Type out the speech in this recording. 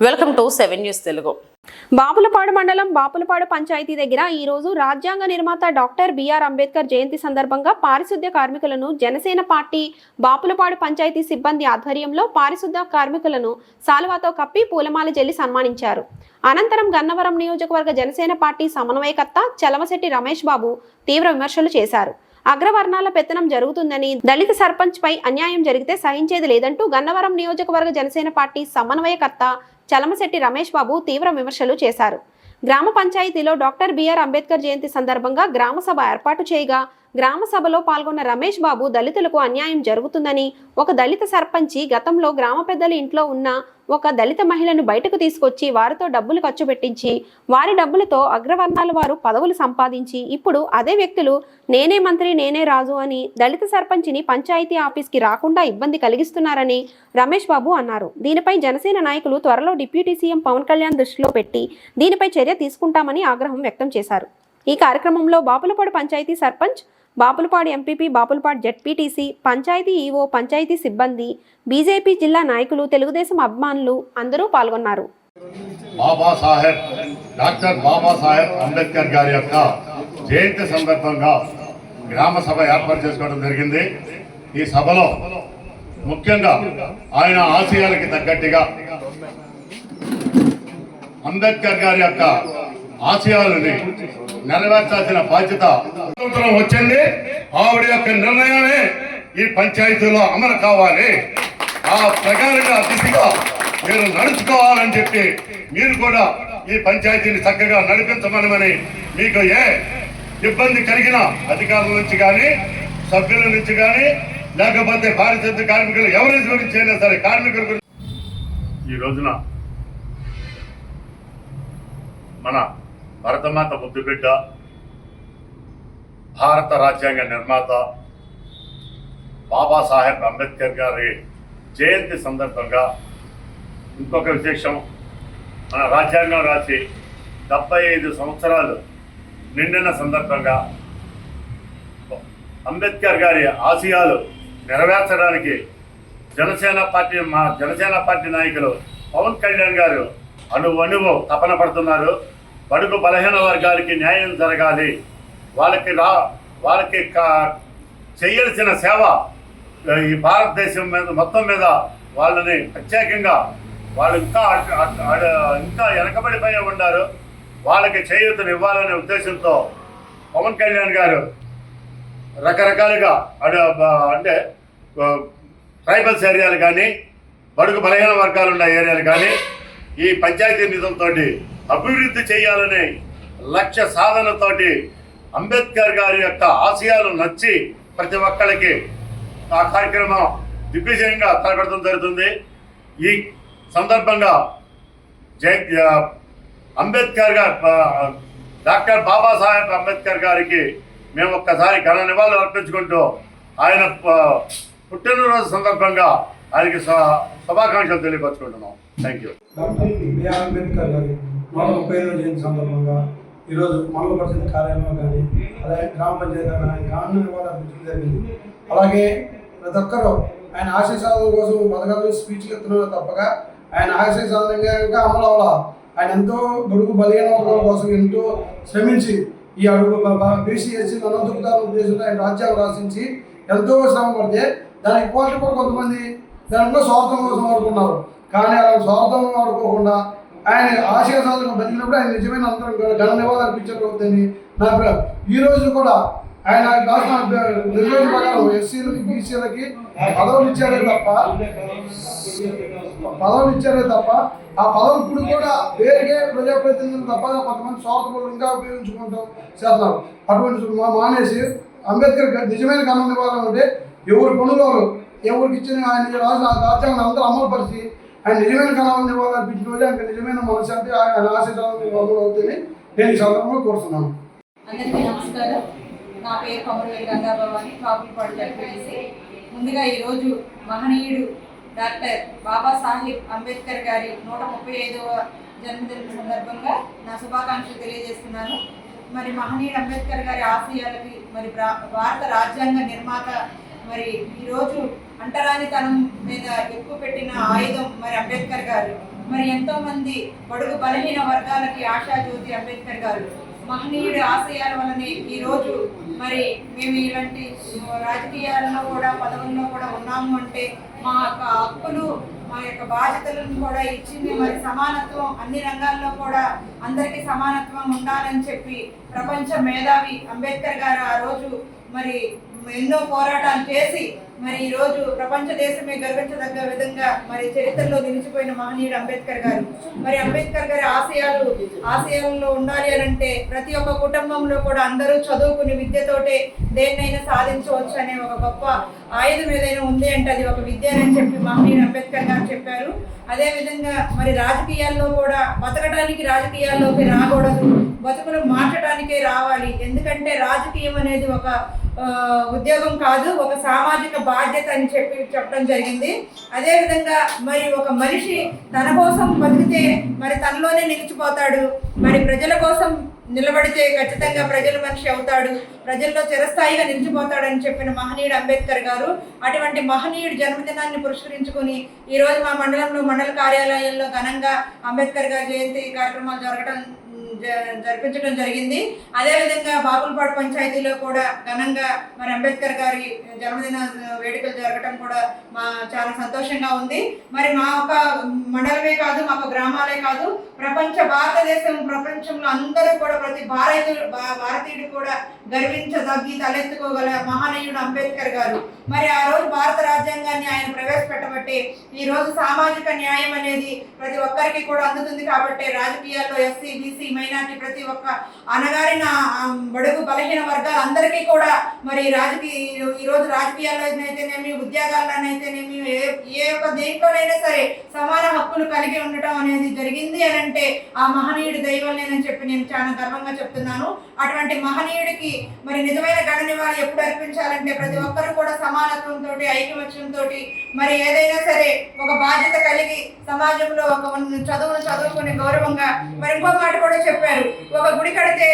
Welcome to seven news Telugu. Bapulapadu మండలం బాపులపాడు పంచాయతీ దగ్గర ఈ రోజు రాజ్యాంగ నిర్మాత డాక్టర్ బిఆర్ అంబేద్కర్ జయంతి సందర్భంగా పారిశుద్ధ్య కార్మికులను జనసేన పార్టీ బాపులపాడు పంచాయతీ సిబ్బంది ఆధ్వర్యంలో పారిశుద్ధ్య కార్మికులను సాల్వాతో కప్పి పూలమాల జల్లి సన్మానించారు. అనంతరం గన్నవరం నియోజకవర్గ జనసేన పార్టీ సమన్వయకర్త చలమశెట్టి రమేష్ బాబు తీవ్ర విమర్శలు చేశారు. అగ్రవర్ణాల పెత్తనం జరుగుతుందని దళిత సర్పంచ్ పై అన్యాయం జరిగితే సహించేది లేదంటూ గన్నవరం నియోజకవర్గ జనసేన పార్టీ సమన్వయకర్త చలమశెట్టి రమేష్ బాబు తీవ్ర విమర్శలు చేశారు. గ్రామ పంచాయతీలో డాక్టర్ బిఆర్ అంబేద్కర్ జయంతి సందర్భంగా గ్రామ సభ ఏర్పాటు చేయగా గ్రామ సభలో పాల్గొన్న రమేష్ బాబు దళితులకు అన్యాయం జరుగుతుందని ఒక దళిత సర్పంచి గతంలో గ్రామ పెద్దల ఇంట్లో ఉన్న ఒక దళిత మహిళను బయటకు తీసుకొచ్చి వారితో డబ్బులు ఖర్చు పెట్టించి వారి డబ్బులతో అగ్రవర్ణాల వారు పదవులు సంపాదించి ఇప్పుడు అదే వ్యక్తులు నేనే మంత్రి నేనే రాజు అని దళిత సర్పంచిని పంచాయతీ ఆఫీస్కి రాకుండా ఇబ్బంది కలిగిస్తున్నారని రమేష్ బాబు అన్నారు. దీనిపై జనసేన నాయకులు త్వరలో డిప్యూటీ సీఎం పవన్ కళ్యాణ్ దృష్టిలో పెట్టి దీనిపై చర్య తీసుకుంటామని ఆగ్రహం వ్యక్తం చేశారు. ఈ కార్యక్రమంలో Bapulapadu panchayat sarpanch Bapulapadu MPP Bapulapadu ZPTC panchayat EO panchayat సిబ్బంది బీజేపీ జిల్లా నాయకులు తెలుగుదేశం అభిమానులు అందరూ పాల్గొన్నారు. బాబాసాహెబ్ డాక్టర్ బాబాసాహెబ్ అంబేద్కర్ గారి యొక్క జయంతి సందర్భంగా గ్రామ సభ ఏర్పాటు చేసుకోవడం జరిగింది. ఈ సభలో ముఖ్యంగా ఆయన ఆశయాలకి తగ్గట్టుగా అంబేద్కర్ గారి యొక్క ఆశయాలని నెరవేర్చాల్సిన బాధ్యత వచ్చింది. ఆవిడ యొక్క నిర్ణయమే ఈ పంచాయతీలో అమలు కావాలి. ఆ ప్రకారంగా దిశగా మీరు నడుచుకోవాలని చెప్పి మీరు కూడా ఈ పంచాయతీని చక్కగా నడిపించమని మీకు ఏ ఇబ్బంది కలిగిన అధికారుల నుంచి కానీ సభ్యుల నుంచి కానీ లేకపోతే పారిశుద్ధ కార్మికులు ఎవరి గురించి అయినా సరే కార్మికుల గురించి ఈ రోజున మన భరతమాత ముద్దుబిడ్డ భారత రాజ్యాంగ నిర్మాత బాబాసాహెబ్ అంబేద్కర్ గారి జయంతి సందర్భంగా ఇంకొక విశేషం. మన రాజ్యాంగం రాసి డెబ్బై ఐదు సంవత్సరాలు నిండిన సందర్భంగా అంబేద్కర్ గారి ఆశయాలు నెరవేర్చడానికి జనసేన పార్టీ మా జనసేన పార్టీ నాయకులు పవన్ కళ్యాణ్ గారు అణువణువు తపన పడుతున్నారు. బడుగు బలహీన వర్గాలకి న్యాయం జరగాలి. వాళ్ళకి రా వాళ్ళకి కా- చేయాల్సిన సేవ ఈ భారతదేశం మీద మొత్తం మీద వాళ్ళని ప్రత్యేకంగా వాళ్ళు ఇంకా ఇంకా వెనకబడిపోయి ఉన్నారు. వాళ్ళకి చేయూతను ఇవ్వాలనే ఉద్దేశంతో పవన్ కళ్యాణ్ గారు రకరకాలుగా అంటే ట్రైబల్స్ ఏరియాలు కానీ బడుగు బలహీన వర్గాలు ఉన్న ఏరియాలు కానీ ఈ పంచాయతీ నిధులతోటి అభివృద్ధి చేయాలనే లక్ష్య సాధనతోటి అంబేద్కర్ గారి యొక్క ఆశయాలు నచ్చి ప్రతి ఒక్కరికి ఆ కార్యక్రమం దిగ్విజయంగా తలపెడతం జరుగుతుంది. ఈ సందర్భంగా జై అంబేద్కర్ గారు డాక్టర్ బాబాసాహెబ్ అంబేద్కర్ గారికి మేము ఒక్కసారి ఘన నివాళులు అర్పించుకుంటూ ఆయన పుట్టినరోజు సందర్భంగా ఆయనకి శుభాకాంక్షలు తెలియపరచుకుంటున్నాం. Thank you doctor BR Ambedkar నూట ముప్పై ఐదవ జయంతి సందర్భంగా ఈరోజు మండల పరిషత్ కార్యాలయంలో కానీ అలాగే గ్రామ పంచాయతీ కానీ గ్రామీణ నివాళులు జరిగింది. అలాగే ప్రతి ఒక్కరూ ఆయన ఆశయ సాధన కోసం పథకాలు స్పీచ్లు ఇస్తున్నారు తప్పగా ఆయన ఆశయ సాధనంగా ఇంకా అమలు అవ్వాల ఆయన ఎంతో గొడుగు బలహీన వర్గాల కోసం ఎంతో శ్రమించి ఈ అడుగు బీసీ ఎస్సీ అనంతపుతారు ఉద్దేశంతో ఆయన రాజ్యాంగం రాసించి ఎంతో శ్రమ పడితే దానికి పోటీ కూడా కొంతమంది దానిలో స్వార్థం కోసం వాడుకున్నారు. కానీ అలా స్వార్థం వాడుకోకుండా ఆయన ఆశయ సాధన బతికినప్పుడు ఆయన నిజమైన అందరం ఘన నివాళులు అర్పించకపోతుంది నా ఈ రోజు కూడా ఆయన రాసిన నిర్దేశం ప్రకారం ఎస్సీలకి బీసీలకి పదవులు ఇచ్చారే తప్ప పదవులు ఇచ్చారే తప్ప ఆ పదవులు ఇప్పుడు కూడా వేరే ప్రజాప్రతినిధులు తప్ప కొంతమంది స్వార్థపరులు ఇంకా ఉపయోగించుకుంటాం చేస్తున్నారు. అటువంటి మానేసి అంబేద్కర్ గ- నిజమైన ఘనం ఇవ్వాలంటే ఎవరు పనులు ఎవరికి ఇచ్చిన ఆయన రాసిన రాజ్యాంగం అందరూ అమలు పరిచి ఆయన నిజమైన ఘనం ఇవ్వాలనిపించిన రోజు ఆయన నిజమైన మనశాంతి ఆయన ఆశీర్వాదం అమలు అవుతుంది నేను ఈ సందర్భంగా కోరుతున్నాను. అందరికీ నమస్కారం. నా పేరు కొమరవేలి గంగాభవాని కాపులపాడు చెప్పేసి ముందుగా ఈరోజు మహనీయుడు డాక్టర్ బాబాసాహెబ్ అంబేద్కర్ గారి నూట ముప్పై ఐదవ జన్మదిన సందర్భంగా నా శుభాకాంక్షలు తెలియజేస్తున్నాను. మరి మహనీయుడు అంబేద్కర్ గారి ఆశయాలకి మరి భారత రాజ్యాంగ నిర్మాత మరి ఈరోజు అంటరానితనం మీద ఎక్కువ పెట్టిన ఆయుధం మరి అంబేద్కర్ గారు. మరి ఎంతో మంది బడుగు బలహీన వర్గాలకి ఆశాజ్యోతి అంబేద్కర్ గారు. మహనీయుడి ఆశయాల వలనే ఈ రోజు మరి మేము ఇలాంటి రాజకీయాల్లో కూడా పదవుల్లో కూడా ఉన్నాము అంటే మా యొక్క హక్కులు మా యొక్క బాధ్యతలను కూడా ఇచ్చింది మరి సమానత్వం అన్ని రంగాల్లో కూడా అందరికీ సమానత్వం ఉండాలని చెప్పి ప్రపంచ మేధావి అంబేద్కర్ గారు ఆ రోజు మరి ఎన్నో పోరాటాలు చేసి మరి ఈరోజు ప్రపంచ దేశమే గర్వించదగ్గ విధంగా మరి చరిత్రలో నిలిచిపోయిన మహనీయుడు అంబేద్కర్ గారు. మరి అంబేద్కర్ గారి ఆశయాలు ఆశయాలలో ఉండాలి అని అంటే ప్రతి ఒక్క కుటుంబంలో కూడా అందరూ చదువుకుని విద్యతోటే దేన్నైనా సాధించవచ్చు అనే ఒక గొప్ప ఆయుధం ఏదైనా ఉంది అంటే అది ఒక విద్య అని చెప్పి మహనీయుడు అంబేద్కర్ గారు చెప్పారు. అదేవిధంగా మరి రాజకీయాల్లో కూడా బతకడానికి రాజకీయాల్లోకి రాకూడదు బతుకులు మార్చడానికే రావాలి. ఎందుకంటే రాజకీయం అనేది ఒక ఉద్యోగం కాదు ఒక సామాజిక బాధ్యత అని చెప్పి చెప్పడం జరిగింది. అదేవిధంగా మరి ఒక మనిషి తన కోసం బతికితే మరి తనలోనే నిలిచిపోతాడు. మరి ప్రజల కోసం నిలబడితే ఖచ్చితంగా ప్రజల మనిషి అవుతాడు. ప్రజల్లో చిరస్థాయిగా నిలిచిపోతాడని చెప్పిన మహనీయుడు అంబేద్కర్ గారు అటువంటి మహనీయుడి జన్మదినాన్ని పురస్కరించుకుని ఈరోజు మా మండలంలో మండల కార్యాలయంలో ఘనంగా అంబేద్కర్ గారి జయంతి కార్యక్రమాలు జరగడం జరిపించడం జరిగింది. అదేవిధంగా బాపులపాడు పంచాయతీలో కూడా ఘనంగా మరి అంబేద్కర్ గారి జన్మదిన వేడుకలు జరగడం కూడా మా చాలా సంతోషంగా ఉంది. మరి మా ఒక మండలమే కాదు మా ఒక గ్రామాలే కాదు ప్రపంచ భారతదేశం ప్రపంచంలో అందరూ కూడా ప్రతి భారతీయుడు భా- భారతీయుడు కూడా గర్వించదగ్గి తలెత్తుకోగల మహానీయుడు అంబేద్కర్ గారు. మరి ఆ రోజు భారత రాజ్యాంగాన్ని ఆయన ప్రవేశపెట్టబట్టి ఈ రోజు సామాజిక న్యాయం అనేది ప్రతి ఒక్కరికి కూడా అందుతుంది కాబట్టి రాజకీయాల్లో ఎస్సీ బీసీ ఈనాటి ప్రతి ఒక్క అనగారిన బడుగు బలహీన వర్గాలు అందరికీ కూడా మరి రాజకీయ ఈరోజు రోజు రాజకీయాల్లో అయితేనేమి ఉద్యోగాల్లోనైతేనేమి ఏ ఏ ఒక్క దేంట్లోనైనా సరే సమాన హక్కులు కలిగి ఉండటం అనేది జరిగింది అని అంటే ఆ మహనీయుడి దైవలేనని చెప్పి నేను చాలా గర్వంగా చెప్తున్నాను. అటువంటి మహనీయుడికి మరి నిజమైన గణ నివాళి ఎప్పుడు అర్పించాలంటే ప్రతి ఒక్కరు కూడా సమానత్వంతో ఐకమత్యంతో మరి ఏదైనా సరే ఒక బాధ్యత కలిగి సమాజంలో ఒక చదువును చదువుకునే గౌరవంగా మరి ఇంకో మాట కూడా చెప్పారు. ఒక గుడి కడితే